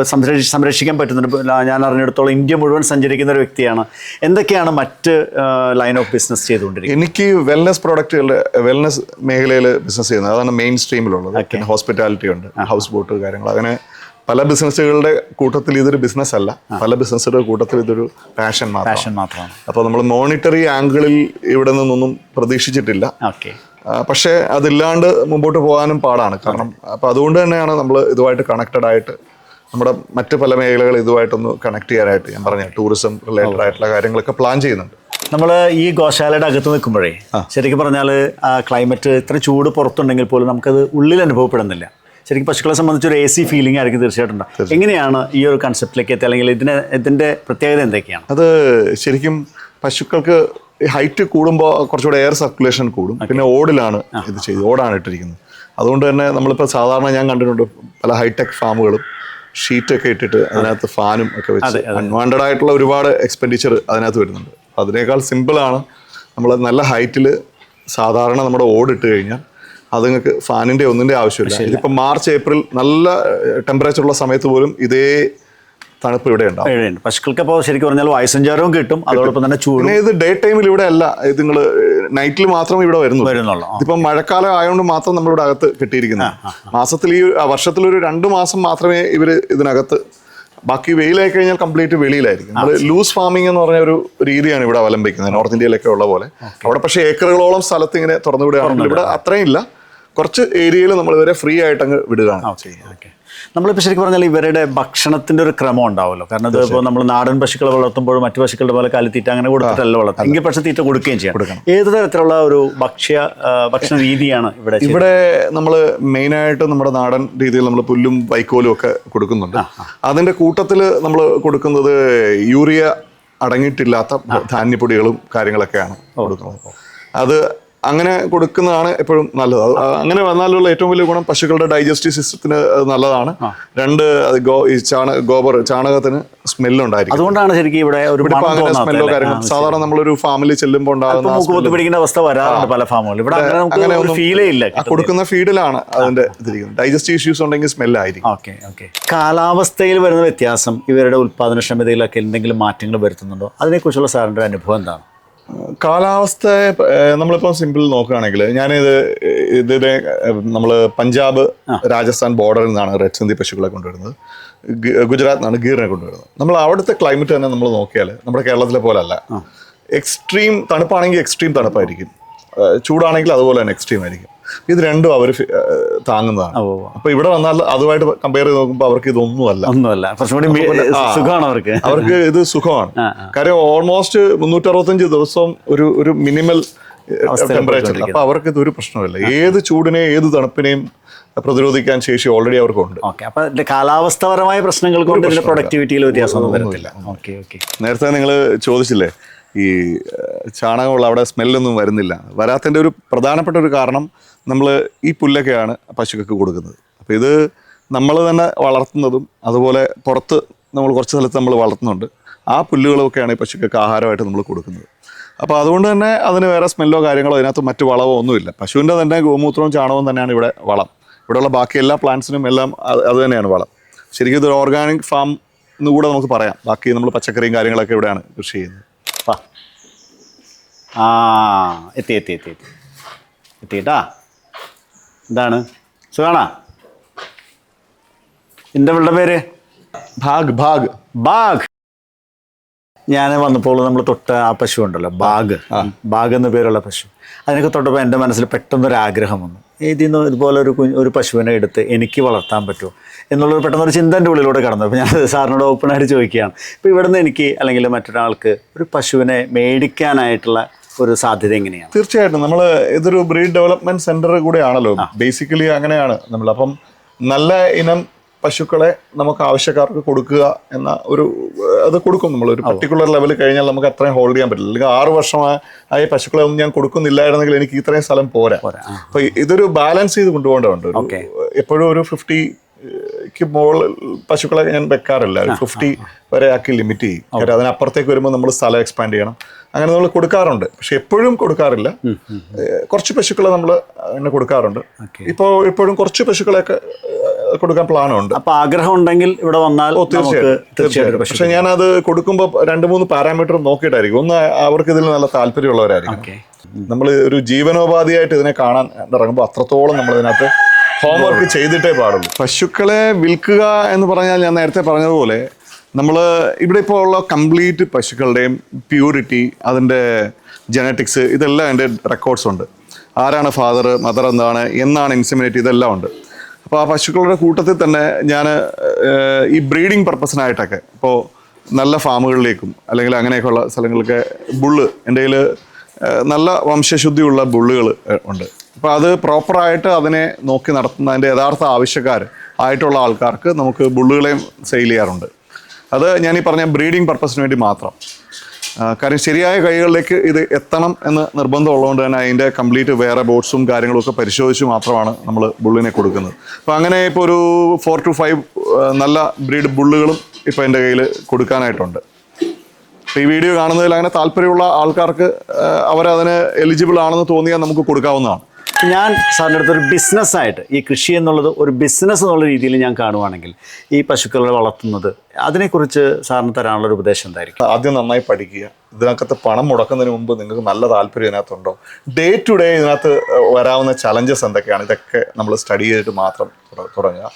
സംരക്ഷി സംരക്ഷിക്കാൻ പറ്റുന്നുണ്ട് ഞാൻ അറിഞ്ഞിടത്തോളം ഇന്ത്യ മുഴുവൻ സഞ്ചരിക്കുന്ന ഒരു വ്യക്തിയാണ്. എന്തൊക്കെയാണ് മറ്റ് ലൈൻ ഓഫ് ബിസിനസ് ചെയ്തുകൊണ്ടിരിക്കുന്നത്? എനിക്ക് വെൽനസ് പ്രോഡക്റ്റുകളുടെ വെൽനസ് മേഖലയിൽ ബിസിനസ് ചെയ്യുന്നത് അതാണ് മെയിൻ സ്ട്രീമിലുള്ളത് പിന്നെ ഹോസ്പിറ്റാലിറ്റി ഉണ്ട് ഹൗസ് ബോട്ട് കാര്യങ്ങൾ അങ്ങനെ പല ബിസിനസ്സുകളുടെ കൂട്ടത്തിൽ ഇതൊരു ബിസിനസ് അല്ല. പല ബിസിനസ്സുകളുടെ കൂട്ടത്തിൽ ഇതൊരു പാഷൻ മാത്രം പാഷൻ മാത്രമാണ്. അപ്പോൾ നമ്മൾ മോണിറ്ററി ആംഗിളിൽ ഇവിടെ നിന്നൊന്നും പ്രതീക്ഷിച്ചിട്ടില്ല. ഓക്കെ പക്ഷേ അതില്ലാണ്ട് മുമ്പോട്ട് പോകാനും പാടാണ്. കാരണം അപ്പോൾ അതുകൊണ്ട് തന്നെയാണ് നമ്മൾ ഇതുമായിട്ട് കണക്റ്റഡ് ആയിട്ട് നമ്മുടെ മറ്റ് പല മേഖലകൾ ഇതുമായിട്ടൊന്ന് കണക്ട് ചെയ്യാനായിട്ട് ഞാൻ പറഞ്ഞു ടൂറിസം റിലേറ്റഡ് ആയിട്ടുള്ള കാര്യങ്ങളൊക്കെ പ്ലാൻ ചെയ്യുന്നുണ്ട്. നമ്മൾ ഈ ഗോശാലയുടെ അകത്ത് നിൽക്കുമ്പോഴേ ശരിക്കും പറഞ്ഞാൽ ക്ലൈമറ്റ് ഇത്ര ചൂട് പുറത്തുണ്ടെങ്കിൽ പോലും നമുക്കത് ഉള്ളിൽ അനുഭവപ്പെടുന്നില്ല. ശരിക്കും പശുക്കളെ സംബന്ധിച്ച് ഒരു എ സി ഫീലിംഗ് ആയിരിക്കും തീർച്ചയായിട്ടും. എങ്ങനെയാണ് ഈ ഒരു കൺസെപ്റ്റിലേക്ക് എത്തി അല്ലെങ്കിൽ ഇതിന് ഇതിന്റെ പ്രത്യേകത എന്തൊക്കെയാണ്? അത് ശരിക്കും പശുക്കൾക്ക് ഹൈറ്റ് കൂടുമ്പോൾ കുറച്ചുകൂടെ എയർ സർക്കുലേഷൻ കൂടും. പിന്നെ ഓടിലാണ് ഇത് ചെയ്ത് ഓടാണ് ഇട്ടിരിക്കുന്നത്. അതുകൊണ്ട് തന്നെ നമ്മളിപ്പോൾ സാധാരണ ഞാൻ കണ്ടിട്ടുണ്ട് പല ഹൈടെക് ഫാമുകളും ഷീറ്റൊക്കെ ഇട്ടിട്ട് അതിനകത്ത് ഫാനും ഒക്കെ വെച്ച് അൺവാണ്ടഡ് ആയിട്ടുള്ള ഒരുപാട് എക്സ്പെൻഡിച്ചർ അതിനകത്ത് വരുന്നുണ്ട്. അതിനേക്കാൾ സിമ്പിളാണ് നമ്മൾ നല്ല ഹൈറ്റിൽ സാധാരണ നമ്മുടെ ഓടിട്ട് കഴിഞ്ഞാൽ അത് നിങ്ങൾക്ക് ഫാനിന്റെ ഒന്നിന്റെ ആവശ്യമില്ല. ഇതിപ്പോൾ മാർച്ച് ഏപ്രിൽ നല്ല ടെമ്പറേച്ചർ ഉള്ള സമയത്ത് പോലും ഇതേ തണുപ്പ് ഇവിടെ ഉണ്ടാവും. പശുക്കൾക്ക് അപ്പോൾ ശരിക്കും പറഞ്ഞാൽ വായുസഞ്ചാരവും കിട്ടും. അതോടൊപ്പം തന്നെ ചൂട്. ഇത് ഡേ ടൈമിൽ ഇവിടെ അല്ല ഇത് നിങ്ങൾ നൈറ്റിൽ മാത്രം ഇവിടെ വരുന്നു വരുന്നുള്ളൂ. ഇപ്പം മഴക്കാലം ആയതുകൊണ്ട് മാത്രം നമ്മളിവിടെ അകത്ത് കിട്ടിയിരിക്കുന്നത്. മാസത്തിൽ ഈ വർഷത്തിൽ ഒരു രണ്ട് മാസം മാത്രമേ ഇവർ ഇതിനകത്ത് ബാക്കി വെയിലായി കഴിഞ്ഞാൽ കംപ്ലീറ്റ് വെളിയിലായിരിക്കും. നമ്മൾ ലൂസ് ഫാമിംഗ് എന്ന് പറഞ്ഞ ഒരു രീതിയാണ് ഇവിടെ അവലംബിക്കുന്നത്. നോർത്ത് ഇന്ത്യയിലൊക്കെ ഉള്ള പോലെ. അവിടെ പക്ഷേ ഏക്കറുകളോളം സ്ഥലത്ത് ഇങ്ങനെ തുറന്നു വിടുകയാണെങ്കിൽ ഇവിടെ അത്രയും ഇല്ല. കുറച്ച് ഏരിയയിൽ നമ്മൾ ഇവരെ ഫ്രീ ആയിട്ട് അങ്ങ് വിടുകയാണ്. ചെയ്യുന്നത് ഓക്കെ. നമ്മളിപ്പോൾ ശരിക്കും പറഞ്ഞാൽ ഇവരുടെ ഭക്ഷണത്തിന്റെ ഒരു ക്രമം ഉണ്ടാവുമല്ലോ. കാരണം ഇത് ഇപ്പോൾ നമ്മൾ നാടൻ പശുക്കളെ വളർത്തുമ്പോൾ മറ്റു പശുക്കളുടെ പോലെ കാലിത്തീറ്റ അങ്ങനെ കൊടുത്തിട്ടല്ല വളർത്തും എങ്കിൽ പക്ഷേ തീറ്റ കൊടുക്കുകയും ചെയ്യാം. കൊടുക്കണം. ഏത് തരത്തിലുള്ള ഒരു ഭക്ഷ്യ ഭക്ഷണ രീതിയാണ് ഇവിടെ ഇവിടെ നമ്മൾ മെയിനായിട്ട് നമ്മുടെ നാടൻ രീതിയിൽ നമ്മൾ പുല്ലും വൈക്കോലും ഒക്കെ കൊടുക്കുന്നുണ്ട്. അതിന്റെ കൂട്ടത്തിൽ നമ്മൾ കൊടുക്കുന്നത് യൂറിയ അടങ്ങിയിട്ടില്ലാത്ത ധാന്യപ്പൊടികളും കാര്യങ്ങളൊക്കെയാണ് കൊടുക്കുന്നത്. അത് അങ്ങനെ കൊടുക്കുന്നതാണ് എപ്പോഴും നല്ലത്. അങ്ങനെ വന്നാലുള്ള ഏറ്റവും വലിയ ഗുണം പശുക്കളുടെ ഡൈജസ്റ്റീവ് സിസ്റ്റത്തിന് നല്ലതാണ്. രണ്ട് അത് ഗോ ഈ ചാണ ഗോബർ ചാണകത്തിന് സ്മെല്ലുണ്ടായിരിക്കും. അതുകൊണ്ടാണ് ശരിക്കും ഇവിടെ അങ്ങനെ സ്മെല്ലോ? കാര്യങ്ങൾ സാധാരണ നമ്മളൊരു ഫാമിലി ചെല്ലുമ്പോൾ ഉണ്ടാകുന്ന പിടിക്കുന്ന അവസ്ഥ വരാറുണ്ട് പല ഫാമുകളിൽ. ഇവിടെ അങ്ങനെ ഫീലേ ഇല്ല കൊടുക്കുന്ന ഫീഡിലാണ് അതിന്റെ ഇതിരിക്കുന്നത്. ഡൈജസ്റ്റീവ് ഇഷ്യൂസ് ഉണ്ടെങ്കിൽ സ്മെല്ലായിരിക്കും. Okay okay. കാലാവസ്ഥയിൽ വരുന്ന വ്യത്യാസം ഇവരുടെ ഉൽപാദനക്ഷമതയിലൊക്കെ എന്തെങ്കിലും മാറ്റങ്ങൾ വരുത്തുന്നുണ്ടോ? അതിനെക്കുറിച്ചുള്ള സാറിന്റെ അനുഭവം എന്താണ്? കാലാവസ്ഥ നമ്മളിപ്പോൾ സിമ്പിൾ നോക്കുകയാണെങ്കിൽ ഞാനിത് ഇതിനെ നമ്മൾ പഞ്ചാബ് രാജസ്ഥാൻ ബോർഡറിൽ നിന്നാണ് റെഡ് സിന്ധി പശുക്കളെ കൊണ്ടുവരുന്നത്. ഗുജറാത്ത് നിന്നാണ് ഗീറിനെ കൊണ്ടുവരുന്നത്. നമ്മൾ അവിടുത്തെ ക്ലൈമറ്റ് തന്നെ നമ്മൾ നോക്കിയാൽ നമ്മുടെ കേരളത്തിലെ പോലെ അല്ല എക്സ്ട്രീം തണുപ്പാണെങ്കിൽ എക്സ്ട്രീം തണുപ്പായിരിക്കും. ചൂടാണെങ്കിൽ അതുപോലെ തന്നെ എക്സ്ട്രീം ആയിരിക്കും. ഇത് രണ്ടും അവർ താങ്ങുന്നതാണ്. അപ്പൊ ഇവിടെ വന്നാൽ അതുമായിട്ട് കമ്പയർ ചെയ്ത് നോക്കുമ്പോൾ അവർക്ക് ഇതൊന്നുമല്ല. ഒന്നുമല്ല. സുഖമാണ് അവർക്ക്. അവർക്ക് ഇത് സുഖമാണ്. കാര്യം ഓൾമോസ്റ്റ് മുന്നൂറ്ററുപത്തഞ്ച് ദിവസം ഒരു ഒരു മിനിമൽ ടെമ്പറേച്ചർ അപ്പൊ അവർക്ക് ഇതൊരു പ്രശ്നമില്ല ഏത് ചൂടിനെയും ഏത് തണുപ്പിനെയും പ്രതിരോധിക്കാൻ ശേഷി ഓൾറെഡി അവർക്കുണ്ട്. അപ്പൊ കാലാവസ്ഥപരമായ പ്രശ്നങ്ങൾ കൊണ്ട് ഇതിന്റെ പ്രൊഡക്ടിവിറ്റിയിൽ വ്യത്യാസം വരത്തില്ല. നേരത്തെ നിങ്ങൾ ചോദിച്ചില്ലേ ഈ ചാണകമുള്ള അവിടെ സ്മെല്ലൊന്നും വരുന്നില്ല. വരാത്തതിന്റെ ഒരു പ്രധാനപ്പെട്ട ഒരു കാരണം നമ്മൾ ഈ പുല്ലൊക്കെയാണ് പശുക്കൾക്ക് കൊടുക്കുന്നത്. അപ്പോൾ ഇത് നമ്മൾ തന്നെ വളർത്തുന്നതും അതുപോലെ പുറത്ത് നമ്മൾ കുറച്ച് സ്ഥലത്ത് നമ്മൾ വളർത്തുന്നുണ്ട്. ആ പുല്ലുകളൊക്കെയാണ് ഈ പശുക്കൾക്ക് ആഹാരമായിട്ട് നമ്മൾ കൊടുക്കുന്നത്. അപ്പോൾ അതുകൊണ്ട് തന്നെ അതിന് വേറെ സ്മെല്ലോ കാര്യങ്ങളോ അതിനകത്ത് മറ്റു വളമോ ഒന്നുമില്ല. പശുവിന്റെ തന്നെ ഗോമൂത്രവും ചാണകവും തന്നെയാണ് ഇവിടെ വളം. ഇവിടെയുള്ള ബാക്കി എല്ലാ പ്ലാന്റ്സിനും എല്ലാം അത് തന്നെയാണ് വളം. ശരിക്കും ഇതൊരു ഓർഗാനിക് ഫാം എന്ന് കൂടെ നമുക്ക് പറയാം. ബാക്കി നമ്മൾ പച്ചക്കറിയും കാര്യങ്ങളൊക്കെ ഇവിടെയാണ് കൃഷി ചെയ്യുന്നത്. ആ എത്തി എത്തി എത്തി എത്തി. എത്തിട്ടാ എന്താണ് സുഖാണാ? എന്റെ പിള്ളയുടെ പേര്? ഭാഗ് ഭാഗ്. ബാഗ് ഞാൻ വന്നപ്പോൾ നമ്മൾ തൊട്ട ആ പശു ഉണ്ടല്ലോ ബാഗ് ബാഗ് എന്ന പേരുള്ള പശു. അതിനൊക്കെ തൊട്ടപ്പോൾ എന്റെ മനസ്സിൽ പെട്ടെന്നൊരു ആഗ്രഹം വന്നു. ഇതിൽ നിന്ന് ഇതുപോലെ ഒരു ഒരു പശുവിനെ എടുത്ത് എനിക്ക് വളർത്താൻ പറ്റുമോ? എന്നുള്ളൊരു പെട്ടെന്നൊരു ചിന്ത എന്റെ ഉള്ളിലൂടെ കടന്നു. അപ്പോൾ ഞാൻ സാറിനോട് ഓപ്പണായിട്ട് ചോദിക്കുകയാണ്. ഇപ്പോൾ ഇവിടെ നിന്ന് എനിക്ക് അല്ലെങ്കിൽ മറ്റൊരാൾക്ക് ഒരു പശുവിനെ മേടിക്കാനായിട്ടുള്ള ഒരു സാധ്യത എങ്ങനെയാണ്? തീർച്ചയായിട്ടും. നമ്മൾ ഇതൊരു ബ്രീഡ് ഡെവലപ്മെന്റ് സെന്റർ കൂടെയാണല്ലോ. ബേസിക്കലി അങ്ങനെയാണ് നമ്മൾ. അപ്പം നല്ല ഇനം പശുക്കളെ നമുക്ക് ആവശ്യക്കാർക്ക് കൊടുക്കുക എന്ന ഒരു അത് കൊടുക്കും നമ്മൾ. ഒരു പർട്ടിക്കുലർ ലെവൽ കഴിഞ്ഞാൽ നമുക്ക് അത്രയും ഹോൾഡ് ചെയ്യാൻ പറ്റില്ല. അല്ലെങ്കിൽ ആറ് വർഷമായ പശുക്കളെ ഒന്നും ഞാൻ കൊടുക്കുന്നില്ലായിരുന്നെങ്കിൽ എനിക്ക് ഇത്രയും സ്ഥലം പോരാ. അപ്പൊ ഇതൊരു ബാലൻസ് ചെയ്ത് കൊണ്ടുപോകേണ്ടതുണ്ട്. എപ്പോഴും ഒരു ഫിഫ്റ്റി ക്ക് മുകളിൽ പശുക്കളെ ഞാൻ വെക്കാറില്ല. ഫിഫ്റ്റി വരെ ആക്കി ലിമിറ്റ് ചെയ്യും. കാര്യം അതിനപ്പുറത്തേക്ക് വരുമ്പോൾ നമ്മൾ സ്ഥലം എക്സ്പാൻഡ് ചെയ്യണം. അങ്ങനെ നമ്മൾ കൊടുക്കാറുണ്ട്. പക്ഷെ എപ്പോഴും കൊടുക്കാറില്ല. കുറച്ച് പശുക്കളെ നമ്മൾ അങ്ങനെ കൊടുക്കാറുണ്ട്. ഇപ്പോൾ ഇപ്പോഴും കുറച്ച് പശുക്കളെയൊക്കെ കൊടുക്കാൻ പ്ലാനുണ്ട്. അപ്പൊ ആഗ്രഹം ഉണ്ടെങ്കിൽ ഇവിടെ വന്നാൽ തീർച്ചയായിട്ടും. പക്ഷെ ഞാനത് കൊടുക്കുമ്പോൾ രണ്ട് മൂന്ന് പാരാമീറ്റർ നോക്കിയിട്ടായിരിക്കും. ഒന്ന് അവർക്ക് ഇതിൽ നല്ല താല്പര്യമുള്ളവരായിരിക്കും. നമ്മൾ ഒരു ജീവനോപാധിയായിട്ട് ഇതിനെ കാണാൻ ഇറങ്ങുമ്പോൾ അത്രത്തോളം നമ്മൾ ഇതിനകത്ത് ഹോംവർക്ക് ചെയ്തിട്ടേ പാടുള്ളൂ. പശുക്കളെ വിൽക്കുക എന്ന് പറഞ്ഞാൽ ഞാൻ നേരത്തെ പറഞ്ഞതുപോലെ നമ്മൾ ഇവിടെ ഇപ്പോൾ ഉള്ള കംപ്ലീറ്റ് പശുക്കളുടെയും പ്യൂരിറ്റി അതിന്റെ ജനറ്റിക്സ് ഇതെല്ലാം അതിന്റെ റെക്കോർഡ്സ് ഉണ്ട്. ആരാണ് ഫാദർ മദർ എന്താണ് എന്നാണ് ഇൻസിമിനേറ്റ് ഇതെല്ലാം ഉണ്ട്. അപ്പോൾ ആ പശുക്കളുടെ കൂട്ടത്തിൽ തന്നെ ഞാൻ ഈ ബ്രീഡിംഗ് പർപ്പസിനായിട്ടൊക്കെ ഇപ്പോൾ നല്ല ഫാമുകളിലേക്കും അല്ലെങ്കിൽ അങ്ങനെയൊക്കെയുള്ള സ്ഥലങ്ങളിലൊക്കെ ബുള്ള് എന്റെ കയ്യിൽ നല്ല വംശശുദ്ധിയുള്ള ബുള്ളുകൾ ഉണ്ട്. അപ്പോൾ അത് പ്രോപ്പറായിട്ട് അതിനെ നോക്കി നടത്തുന്ന അതിന്റെ യഥാർത്ഥ ആവശ്യക്കാർ ആയിട്ടുള്ള ആൾക്കാർക്ക് നമുക്ക് ബുള്ളുകളെയും സെയിൽ ചെയ്യാറുണ്ട്. അത് ഞാൻ ഈ പറഞ്ഞ ബ്രീഡിംഗ് പർപ്പസിന് വേണ്ടി മാത്രം. കാര്യം ശരിയായ കൈകളിലേക്ക് ഇത് എത്തണം എന്ന് നിർബന്ധമുള്ളതുകൊണ്ട് തന്നെ അതിന്റെ കംപ്ലീറ്റ് വേറെ ബോട്ട്സും കാര്യങ്ങളും ഒക്കെ പരിശോധിച്ച് മാത്രമാണ് നമ്മൾ ബുള്ളിനെ കൊടുക്കുന്നത്. അപ്പോൾ അങ്ങനെ ഇപ്പോൾ ഒരു ഫോർ ടു ഫൈവ് നല്ല ബ്രീഡ് ബുള്ളുകളും ഇപ്പോൾ എന്റെ കയ്യിൽ കൊടുക്കാനായിട്ടുണ്ട്. അപ്പോൾ ഈ വീഡിയോ കാണുന്നതിൽ അങ്ങനെ താല്പര്യമുള്ള ആൾക്കാർക്ക് അവരതിന് എലിജിബിൾ ആണെന്ന് തോന്നിയാൽ നമുക്ക് കൊടുക്കാവുന്നതാണ്. ഞാൻ സാറിന്റെ അടുത്ത് ഒരു ബിസിനസ്സായിട്ട് ഈ കൃഷി എന്നുള്ളത് ഒരു ബിസിനസ് എന്നുള്ള രീതിയിൽ ഞാൻ കാണുവാണെങ്കിൽ ഈ പശുക്കളെ വളർത്തുന്നത് അതിനെക്കുറിച്ച് സാറിന് തരാനുള്ള ഒരു ഉപദേശം എന്തായിരിക്കും? ആദ്യം നന്നായി പഠിക്കുക. ഇതിനകത്ത് പണം മുടക്കുന്നതിന് മുമ്പ് നിങ്ങൾക്ക് നല്ല താല്പര്യം ഇതിനകത്തുണ്ടോ? ഡേ ടു ഡേ ഇതിനകത്ത് വരാവുന്ന ചലഞ്ചസ് എന്തൊക്കെയാണ്? ഇതൊക്കെ നമ്മൾ സ്റ്റഡി ചെയ്തിട്ട് മാത്രം തുടങ്ങുക.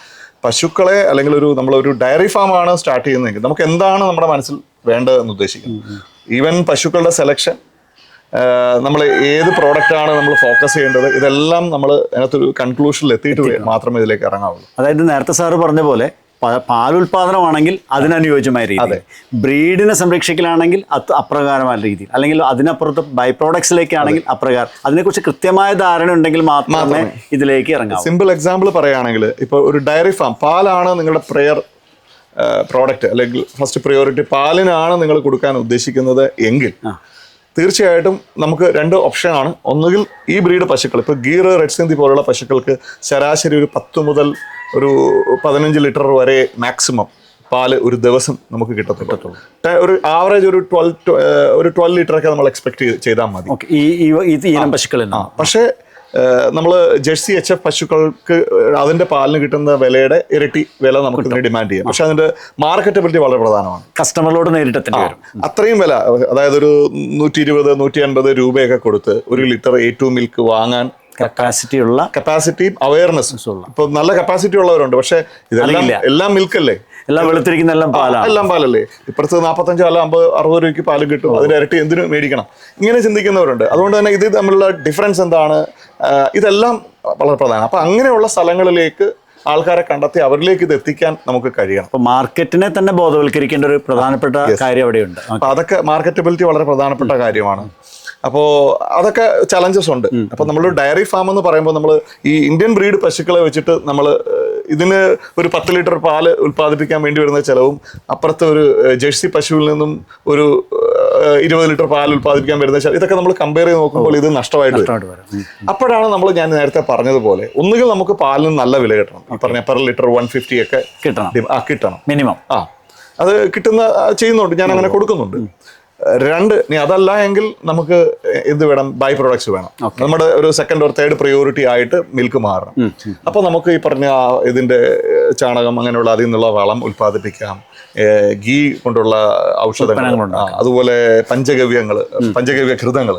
പശുക്കളെ അല്ലെങ്കിൽ ഒരു നമ്മളൊരു ഡയറി ഫാമാണ് ആണ് സ്റ്റാർട്ട് ചെയ്യുന്നതെങ്കിൽ നമുക്ക് എന്താണ് നമ്മുടെ മനസ്സിൽ വേണ്ടതെന്ന് ഉദ്ദേശിക്കുന്നത് ഈവൻ പശുക്കളുടെ സെലക്ഷൻ നമ്മൾ ഏത് പ്രോഡക്റ്റ് ആണ് നമ്മൾ ഫോക്കസ് ചെയ്യേണ്ടത്? ഇതെല്ലാം നമ്മൾ അതിനകത്തൊരു കൺക്ലൂഷനിൽ എത്തിയിട്ട് മാത്രമേ ഇതിലേക്ക് ഇറങ്ങാവുള്ളൂ. അതായത് നേരത്തെ സാറ് പറഞ്ഞ പോലെ പാൽ പാലുൽപാദനമാണെങ്കിൽ അതിനനുയോജ്യമായ അതെ. ബ്രീഡിനെ സംരക്ഷിക്കലാണെങ്കിൽ അത് അപ്രകാരമായ രീതി. അല്ലെങ്കിൽ അതിനപ്പുറത്ത് ബൈ പ്രോഡക്ട്സിലേക്കാണെങ്കിൽ അപ്രകാരം. അതിനെക്കുറിച്ച് കൃത്യമായ ധാരണ ഉണ്ടെങ്കിൽ മാത്രമേ ഇതിലേക്ക് ഇറങ്ങാം സിമ്പിൾ എക്സാമ്പിൾ പറയുകയാണെങ്കിൽ ഇപ്പോൾ ഒരു ഡയറി ഫാം പാലാണ് നിങ്ങളുടെ പ്രെയർ പ്രോഡക്റ്റ് അല്ലെങ്കിൽ ഫസ്റ്റ് പ്രയോറിറ്റി പാലിനാണ് നിങ്ങൾ കൊടുക്കാൻ ഉദ്ദേശിക്കുന്നത് എങ്കിൽ തീർച്ചയായിട്ടും നമുക്ക് രണ്ട് ഓപ്ഷനാണ് ഒന്നുകിൽ ഈ ബ്രീഡ് പശുക്കൾ ഇപ്പോൾ ഗീർ റെഡ് സിന്ധി പോലുള്ള പശുക്കൾക്ക് ശരാശരി ഒരു പത്ത് മുതൽ ഒരു പതിനഞ്ച് ലിറ്റർ വരെ മാക്സിമം പാൽ ഒരു ദിവസം നമുക്ക് കിട്ടത്തുള്ളൂ. ഒരു ആവറേജ് ഒരു ട്വൽവ് ഒരു ട്വൽവ് ലിറ്റർ ഒക്കെ നമ്മൾ എക്സ്പെക്ട് ചെയ്താൽ മതി. ഓക്കെ ഈ പശുക്കളിൽ പക്ഷേ നമ്മൾ ജേഴ്സി എച്ച് എഫ് പശുക്കൾക്ക് അതിന്റെ പാലിന് കിട്ടുന്ന വിലയുടെ ഇരട്ടി വില നമുക്ക് ഇതിന് ഡിമാൻഡ് ചെയ്യാം. പക്ഷെ അതിന്റെ മാർക്കറ്റബിലിറ്റി വളരെ പ്രധാനമാണ്. കസ്റ്റമറിലോട് നേരിട്ട് അത്രയും വില അതായത് ഒരു നൂറ്റി ഇരുപത് നൂറ്റി അൻപത് രൂപയൊക്കെ കൊടുത്ത് ഒരു ലിറ്റർ എ ടു മിൽക്ക് വാങ്ങാൻ കപ്പാസിറ്റി ഉള്ള കപ്പാസിറ്റിയും അവയർനെസ്സും ഇപ്പൊ നല്ല കപ്പാസിറ്റി ഉള്ളവരുണ്ട്. പക്ഷെ ഇതെല്ലാം എല്ലാം മിൽക്കല്ലേ? എല്ലാം വെളുത്തിരിക്കുന്ന എല്ലാം പാലാണ്. എല്ലാം പാലല്ലേ? ഇപ്പുറത്ത് നാൽപ്പത്തഞ്ചോ അല്ല അമ്പത് അറുപത് രൂപയ്ക്ക് പാൽ കിട്ടും. അതിന് ഇരട്ടി എന്തിനു മേടിക്കണം. ഇങ്ങനെ ചിന്തിക്കുന്നവരുണ്ട്. അതുകൊണ്ട് തന്നെ ഇത് തമ്മിലുള്ള ഡിഫറൻസ് എന്താണ്? ഇതെല്ലാം വളരെ പ്രധാനം. അപ്പൊ അങ്ങനെയുള്ള സ്ഥലങ്ങളിലേക്ക് ആൾക്കാരെ കണ്ടെത്തി അവരിലേക്ക് ഇത് എത്തിക്കാൻ നമുക്ക് കഴിയണം. അപ്പൊ മാർക്കറ്റിനെ തന്നെ ബോധവൽക്കരിക്കേണ്ട ഒരു പ്രധാനപ്പെട്ട കാര്യം അവിടെയുണ്ട്. അപ്പൊ അതൊക്കെ മാർക്കറ്റബിലിറ്റി വളരെ പ്രധാനപ്പെട്ട കാര്യമാണ്. അപ്പോൾ അതൊക്കെ ചലഞ്ചസ് ഉണ്ട്. അപ്പോൾ നമ്മൾ ഡയറി ഫാം എന്ന് പറയുമ്പോൾ നമ്മൾ ഈ ഇന്ത്യൻ ബ്രീഡ് പശുക്കളെ വെച്ചിട്ട് നമ്മൾ ഇതിന് ഒരു പത്ത് ലിറ്റർ പാൽ ഉൽപ്പാദിപ്പിക്കാൻ വേണ്ടി വരുന്ന ചിലവും അപ്പുറത്തെ ഒരു ജേഴ്സി പശുവിൽ നിന്നും ഒരു ഇരുപത് ലിറ്റർ പാൽ ഉൽപ്പാദിപ്പിക്കാൻ വരുന്ന ചിലവ്. ഇതൊക്കെ നമ്മൾ കമ്പയർ ചെയ്ത് നോക്കുമ്പോൾ ഇത് നഷ്ടമായിട്ട്. അപ്പോഴാണ് നമ്മൾ ഞാൻ നേരത്തെ പറഞ്ഞതുപോലെ ഒന്നുകിൽ നമുക്ക് പാലിന് നല്ല വില കിട്ടണം. ഈ പറഞ്ഞ പെർ ലിറ്റർ വൺ ഫിഫ്റ്റി ഒക്കെ കിട്ടണം. ആ കിട്ടണം. മിനിമം. ആ അത് കിട്ടുന്ന ചെയ്യുന്നുണ്ട്. ഞാൻ അങ്ങനെ കൊടുക്കുന്നുണ്ട്. രണ്ട് ഇനി അതല്ല എങ്കിൽ നമുക്ക് ഇത് വേണം ബൈ പ്രൊഡക്ട്സ് വേണം. നമ്മുടെ ഒരു സെക്കൻഡ് ഓർ തേർഡ് പ്രയോറിറ്റി ആയിട്ട് മിൽക്ക് മാറണം. അപ്പോൾ നമുക്ക് ഈ പറഞ്ഞ ഇതിന്റെ ചാണകം അങ്ങനെയുള്ള അതിൽ നിന്നുള്ള വളം ഉൽപ്പാദിപ്പിക്കാം. ഗീ കൊണ്ടുള്ള ഔഷധങ്ങൾ അതുപോലെ പഞ്ചഗവ്യങ്ങൾ പഞ്ചഗവ്യ ഘൃതങ്ങൾ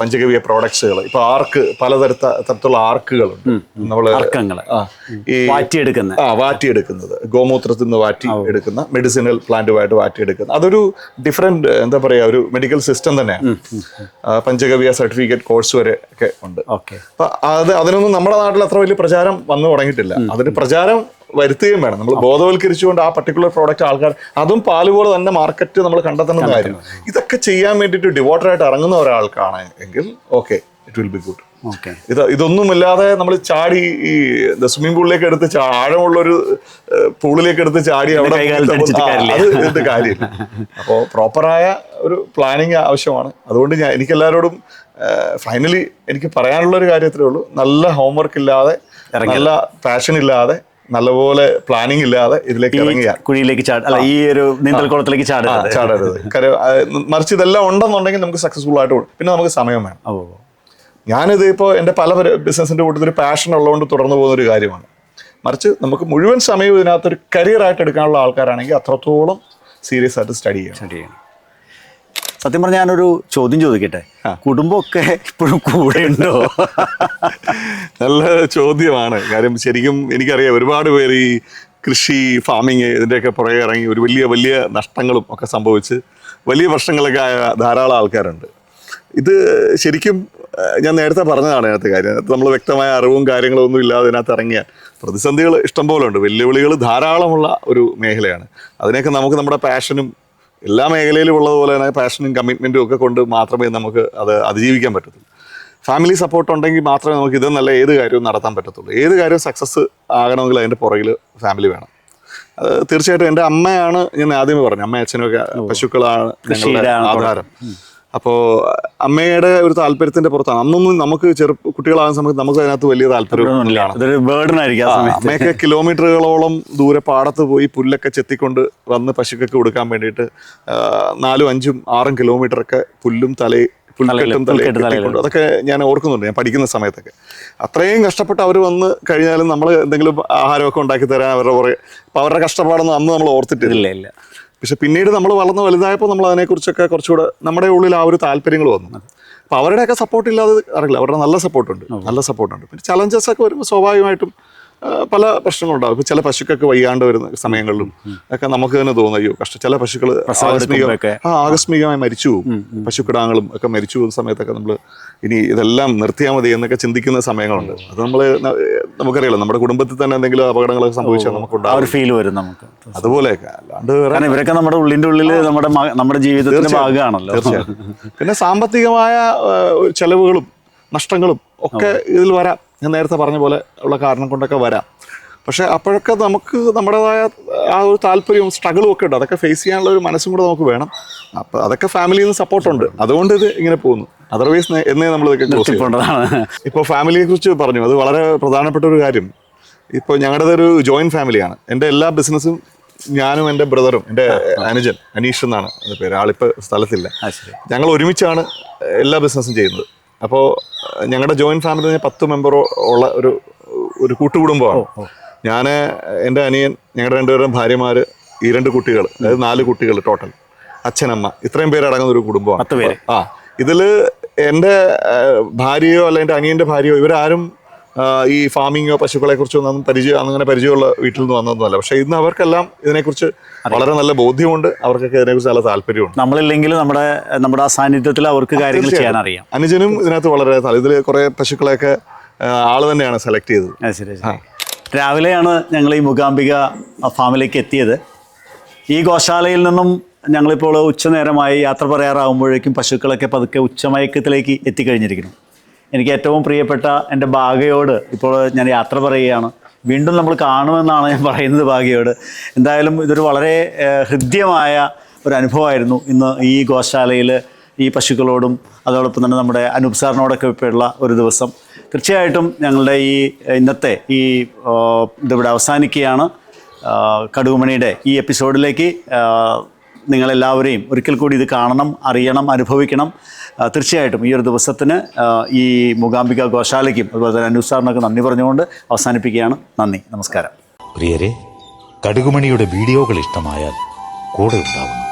പഞ്ചഗവ്യ പ്രോഡക്ട്സുകൾ ഇപ്പൊ ആർക്ക് പലതരത്ത തരത്തിലുള്ള ആർക്കുകളുണ്ട്. നമ്മൾ ഈ വാറ്റിയെടുക്കുന്ന. ആ വാറ്റിയെടുക്കുന്നത്. ഗോമൂത്രത്തിൽ നിന്ന് വാറ്റി എടുക്കുന്ന മെഡിസിനൽ പ്ലാന്റുമായിട്ട് വാറ്റിയെടുക്കുന്ന. അതൊരു ഡിഫറെന്റ് എന്താ പറയാ ഒരു മെഡിക്കൽ സിസ്റ്റം തന്നെയാണ്. പഞ്ചഗവ്യ സർട്ടിഫിക്കറ്റ് കോഴ്സ് വരെ ഒക്കെ ഉണ്ട്. ഓക്കെ. അപ്പൊ അത് അതിനൊന്നും നമ്മുടെ നാട്ടിൽ അത്ര വലിയ പ്രചാരം വന്നു തുടങ്ങിയിട്ടില്ല. അതിന് പ്രചാരം വരുത്തുകയും വേണം. നമ്മൾ ബോധവൽക്കരിച്ചുകൊണ്ട് ആ പർട്ടിക്കുലർ പ്രോഡക്റ്റ് ആൾക്കാർ അതും പാൽ പോലെ തന്നെ മാർക്കറ്റ് നമ്മൾ കണ്ടെത്തുന്ന കാര്യം. ഇതൊക്കെ ചെയ്യാൻ വേണ്ടിയിട്ട് ഡിവോട്ടഡായിട്ട് ഇറങ്ങുന്ന ഒരാൾക്കാണ് എങ്കിൽ okay it will be good ഇത് ഇതൊന്നുമില്ലാതെ നമ്മൾ ചാടി ഈ സ്വിമ്മിംഗ് പൂളിലേക്ക് എടുത്ത് ആഴമുള്ള ഒരു പൂളിലേക്ക് എടുത്ത് ചാടി അവിടെ. അത് കാര്യമില്ല. അപ്പോൾ പ്രോപ്പറായ ഒരു പ്ലാനിങ് ആവശ്യമാണ്. അതുകൊണ്ട് ഞാൻ എനിക്ക് എല്ലാവരോടും ഫൈനലി എനിക്ക് പറയാനുള്ള ഒരു കാര്യത്തിലേ ഉള്ളൂ. നല്ല ഹോംവർക്ക് ഇല്ലാതെ നല്ല പാഷൻ ഇല്ലാതെ നല്ലപോലെ പ്ലാനിങ് ഇല്ലാതെ ഇതിലേക്ക് ഇറങ്ങിയ കുഴിയിലേക്ക് അല്ല ഈ ഒരു നീന്തൽ കുളത്തിലേക്ക് ആ, ചാടരുത്. ചാടരുത് കാര്യം മറിച്ച് ഇതെല്ലാം ഉണ്ടെന്നുണ്ടെങ്കിൽ നമുക്ക് സക്സസ്ഫുൾ ആയിട്ട് പോകും പിന്നെ നമുക്ക് സമയം വേണം. ഞാനിത് ഇപ്പോൾ എന്റെ പല ബിസിനസിന്റെ കൂട്ടത്തിൽ ഒരു പാഷൻ ഉള്ളതുകൊണ്ട് തുടർന്നു പോകുന്ന ഒരു കാര്യമാണ്. മറിച്ച് നമുക്ക് മുഴുവൻ സമയവും ഇതിനകത്തൊരു കരിയർ ആയിട്ട് എടുക്കാനുള്ള ആൾക്കാരാണെങ്കിൽ അത്രത്തോളം സീരിയസ് ആയിട്ട് സ്റ്റഡി ചെയ്യണം. സ്റ്റഡി ചെയ്യണം. സത്യം പറഞ്ഞാൽ ഞാനൊരു ചോദ്യം ചോദിക്കട്ടെ. കുടുംബമൊക്കെ ഇപ്പോഴും കൂടെ ഉണ്ടോ നല്ല ചോദ്യമാണ്. കാര്യം ശരിക്കും എനിക്കറിയാം ഒരുപാട് പേര് ഈ കൃഷി ഫാമിങ് ഇതിന്റെയൊക്കെ പുറകെ ഇറങ്ങി ഒരു വലിയ വലിയ നഷ്ടങ്ങളും ഒക്കെ സംഭവിച്ച് വലിയ പ്രശ്നങ്ങളൊക്കെ ആയ ധാരാളം ആൾക്കാരുണ്ട്. ഇത് ശരിക്കും ഞാൻ നേരത്തെ പറഞ്ഞതാണ് അതിനകത്ത് കാര്യം. അതിനകത്ത് നമ്മൾ വ്യക്തമായ അറിവും കാര്യങ്ങളും ഒന്നും ഇല്ലാതെ അതിനകത്ത് ഇറങ്ങിയാൽ പ്രതിസന്ധികൾ ഇഷ്ടംപോലെ ഉണ്ട്. വെല്ലുവിളികൾ ധാരാളമുള്ള ഒരു മേഖലയാണ്. അതിനൊക്കെ നമുക്ക് നമ്മുടെ പാഷനും എല്ലാ മേഖലയിലും ഉള്ളതുപോലെ തന്നെ പാഷനും കമ്മിറ്റ്മെന്റും ഒക്കെ കൊണ്ട് മാത്രമേ നമുക്ക് അത് അതിജീവിക്കാൻ പറ്റത്തുള്ളൂ. ഫാമിലി സപ്പോർട്ട് ഉണ്ടെങ്കിൽ മാത്രമേ നമുക്ക് ഇതെന്നല്ല ഏത് കാര്യവും നടത്താൻ പറ്റത്തുള്ളൂ. ഏത് കാര്യവും സക്സസ് ആകണമെങ്കിൽ അതിന്റെ പുറകിൽ ഫാമിലി വേണം. അത് തീർച്ചയായിട്ടും എന്റെ അമ്മയാണ് ഞാൻ ആദ്യമേ പറഞ്ഞു അമ്മ അച്ഛനൊക്കെ പശുക്കളാണ് ഞങ്ങളുടെ ആധാരം. അപ്പോൾ അമ്മയുടെ ഒരു താല്പര്യത്തിന്റെ പുറത്താണ്. അന്നൊന്നും നമുക്ക് ചെറു കുട്ടികളാകുന്ന സമയത്ത് നമുക്ക് അതിനകത്ത് വലിയ താല്പര്യം അതൊരു ബേർഡൻ ആയിരിക്കും സമയത്ത്. അമ്മയൊക്കെ കിലോമീറ്ററുകളോളം ദൂരെ പാടത്ത് പോയി പുല്ലൊക്കെ ചെത്തിക്കൊണ്ട് വന്ന് പശുക്കൊക്കെ കൊടുക്കാൻ വേണ്ടിയിട്ട് നാലും അഞ്ചും ആറും കിലോമീറ്റർ ഒക്കെ പുല്ലും തലയും പുൽക്കെട്ടും തലയും അതൊക്കെ ഞാൻ ഓർക്കുന്നുണ്ട് ഞാൻ പഠിക്കുന്ന സമയത്തൊക്കെ. അത്രയും കഷ്ടപ്പെട്ട് അവർ വന്ന് കഴിഞ്ഞാലും നമ്മൾ എന്തെങ്കിലും ആഹാരമൊക്കെ ഉണ്ടാക്കി തരാൻ അവരുടെ പുറകെ അപ്പോൾ അവരുടെ കഷ്ടപ്പാടൊന്നും അന്ന് നമ്മൾ ഓർത്തിട്ടില്ല. ഇല്ല ഇല്ല. പക്ഷെ പിന്നീട് നമ്മൾ വളർന്ന് വലുതായപ്പോൾ നമ്മൾ അതിനെക്കുറിച്ചൊക്കെ കുറച്ചുകൂടെ നമ്മുടെ ഉള്ളിൽ ആ ഒരു താല്പര്യങ്ങൾ വന്നു. അപ്പോൾ അവരുടെയൊക്കെ സപ്പോർട്ട് ഇല്ലാതെ അറിയില്ല. അവരുടെ നല്ല സപ്പോർട്ടുണ്ട് നല്ല സപ്പോർട്ടുണ്ട് പിന്നെ ചലഞ്ചസ് ഒക്കെ വരുമ്പോൾ സ്വാഭാവികമായിട്ടും പല പ്രശ്നങ്ങളുണ്ടാവും. ഇപ്പോൾ ചില പശുക്കൊക്കെ വയ്യാണ്ട് വരുന്ന സമയങ്ങളിലും ഒക്കെ നമുക്ക് തന്നെ തോന്നും അയ്യോ കഷ്ടം ചില പശുക്കൾ ആകസ്മിക ആ ആകസ്മികമായി മരിച്ചു പോകും പശുക്കിടാങ്ങളും ഒക്കെ മരിച്ചു പോകുന്ന സമയത്തൊക്കെ നമ്മൾ ഇനി ഇതെല്ലാം നിർത്തിയാൽ മതി എന്നൊക്കെ ചിന്തിക്കുന്ന സമയങ്ങളുണ്ട്. അത് നമ്മൾ നമുക്കറിയാലോ നമ്മുടെ കുടുംബത്തിൽ തന്നെ എന്തെങ്കിലും അപകടങ്ങളൊക്കെ സംഭവിച്ചാൽ നമുക്ക് ഒരു ഫീൽ വരും നമുക്ക്. അല്ലാണ്ട് കാരണം ഇവരൊക്കെ നമ്മുടെ ഉള്ളിന്റെ ഉള്ളിൽ നമ്മുടെ നമ്മുടെ ജീവിതത്തിന്റെ ഭാഗമാണല്ലോ. തീർച്ചയായും. പിന്നെ സാമ്പത്തികമായ ചെലവുകളും നഷ്ടങ്ങളും ഒക്കെ ഇതിൽ വരാം. ഞാൻ നേരത്തെ പറഞ്ഞ പോലെ ഉള്ള കാരണം കൊണ്ടൊക്കെ വരാം. പക്ഷെ അപ്പോഴൊക്കെ നമുക്ക് നമ്മുടേതായ ആ ഒരു താല്പര്യവും സ്ട്രഗിളും ഒക്കെ ഉണ്ട്. അതൊക്കെ ഫേസ് ചെയ്യാനുള്ള ഒരു മനസ്സും കൂടെ നമുക്ക് വേണം. അപ്പോൾ അതൊക്കെ ഫാമിലിയിൽ നിന്ന് സപ്പോർട്ടുണ്ട് അതുകൊണ്ട് ഇത് ഇങ്ങനെ പോകുന്നു. അതർവൈസ് എന്നേ നമ്മൾ ഇതൊക്കെ ഇപ്പോൾ ഫാമിലിയെ കുറിച്ച് പറഞ്ഞു. അത് വളരെ പ്രധാനപ്പെട്ട ഒരു കാര്യം. ഇപ്പോൾ ഞങ്ങളുടെ ഒരു ജോയിന്റ് ഫാമിലിയാണ് എന്റെ എല്ലാ ബിസിനസ്സും ഞാനും എന്റെ ബ്രദറും എന്റെ അനുജൻ അനീഷ് എന്നാണ് എന്റെ പേര്. ആളിപ്പോൾ സ്ഥലത്തില്ല. ഞങ്ങൾ ഒരുമിച്ചാണ് എല്ലാ ബിസിനസ്സും ചെയ്യുന്നത്. അപ്പോൾ ഞങ്ങളുടെ ജോയിന്റ് ഫാമിലി പത്ത് മെമ്പറോ ഉള്ള ഒരു ഒരു കൂട്ടുകുടുംബമാണ്. ഞാൻ എന്റെ അനിയൻ ഞങ്ങളുടെ രണ്ടുപേരും ഭാര്യമാർ ഈ രണ്ട് കുട്ടികൾ അതായത് നാല് കുട്ടികൾ ടോട്ടൽ അച്ഛനമ്മ. ഇത്രയും പേരടങ്ങുന്ന ഒരു കുടുംബമാണ്. ആ. ഇതിൽ എന്റെ ഭാര്യയോ അല്ല എന്റെ അനിയന്റെ ഭാര്യയോ ഇവരാരും ഈ ഫാമിങ്ങോ പശുക്കളെ കുറിച്ചൊന്നും പരിചയം അങ്ങനെ പരിചയമുള്ള വീട്ടിൽ നിന്ന് വന്നതൊന്നുമല്ല. പക്ഷേ ഇന്ന് അവർക്കെല്ലാം ഇതിനെക്കുറിച്ച് വളരെ നല്ല ബോധ്യമുണ്ട്. അവർക്കൊക്കെ ഇതിനെക്കുറിച്ച് നല്ല താല്പര്യമുണ്ട്. നമ്മളില്ലെങ്കിലും നമ്മുടെ നമ്മുടെ ആ സാന്നിധ്യത്തിൽ അവർക്ക് കാര്യങ്ങൾ ചെയ്യാൻ അറിയാം അനുജനും ഇതിനകത്ത് വളരെ ഇതിൽ കുറേ പശുക്കളെയൊക്കെ ആൾ ആൾ തന്നെയാണ് സെലക്ട് ചെയ്തത്. ശരി ശരി. രാവിലെയാണ് ഞങ്ങൾ ഈ മൂകാംബിക ഫാമിലേക്ക് എത്തിയത്. ഈ ഗോശാലയിൽ നിന്നും ഞങ്ങളിപ്പോൾ ഉച്ചനേരമായി യാത്ര പറയാറാകുമ്പോഴേക്കും പശുക്കളൊക്കെ പതുക്കെ ഉച്ചമയക്കത്തിലേക്ക് എത്തിക്കഴിഞ്ഞിരിക്കുന്നു. എനിക്ക് ഏറ്റവും പ്രിയപ്പെട്ട എന്റെ ഭാഗയോട് ഇപ്പോൾ ഞാൻ യാത്ര പറയുകയാണ്. വീണ്ടും നമ്മൾ കാണുമെന്നാണ് ഞാൻ പറയുന്നത് ഭാഗ്യയോട് എന്തായാലും ഇതൊരു വളരെ ഹൃദ്യമായ ഒരു അനുഭവമായിരുന്നു ഇന്ന് ഈ ഗോശാലയിൽ ഈ പശുക്കളോടും അതോടൊപ്പം തന്നെ നമ്മുടെ അനൂപ് സാറിനോടൊക്കെ ഒപ്പമുള്ള ഒരു ദിവസം. തീർച്ചയായിട്ടും ഞങ്ങളുടെ ഈ ഇന്നത്തെ ഈ ഇതിവിടെ അവസാനിക്കുകയാണ്. കടുകുമണിയുടെ ഈ എപ്പിസോഡിലേക്ക് നിങ്ങളെല്ലാവരെയും ഒരിക്കൽ കൂടി ഇത് കാണണം അറിയണം അനുഭവിക്കണം. തീർച്ചയായിട്ടും ഈ ഒരു ദിവസത്തിന് ഈ മൂകാംബിക ഗോശാലയ്ക്കും അതുപോലെ തന്നെ അനുസാറിനൊക്കെ നന്ദി പറഞ്ഞുകൊണ്ട് അവസാനിപ്പിക്കുകയാണ്. നന്ദി. നമസ്കാരം. പ്രിയരെ കടുകുമണിയുടെ വീഡിയോകൾ ഇഷ്ടമായാൽ കൂടെ ഉണ്ടാവണം.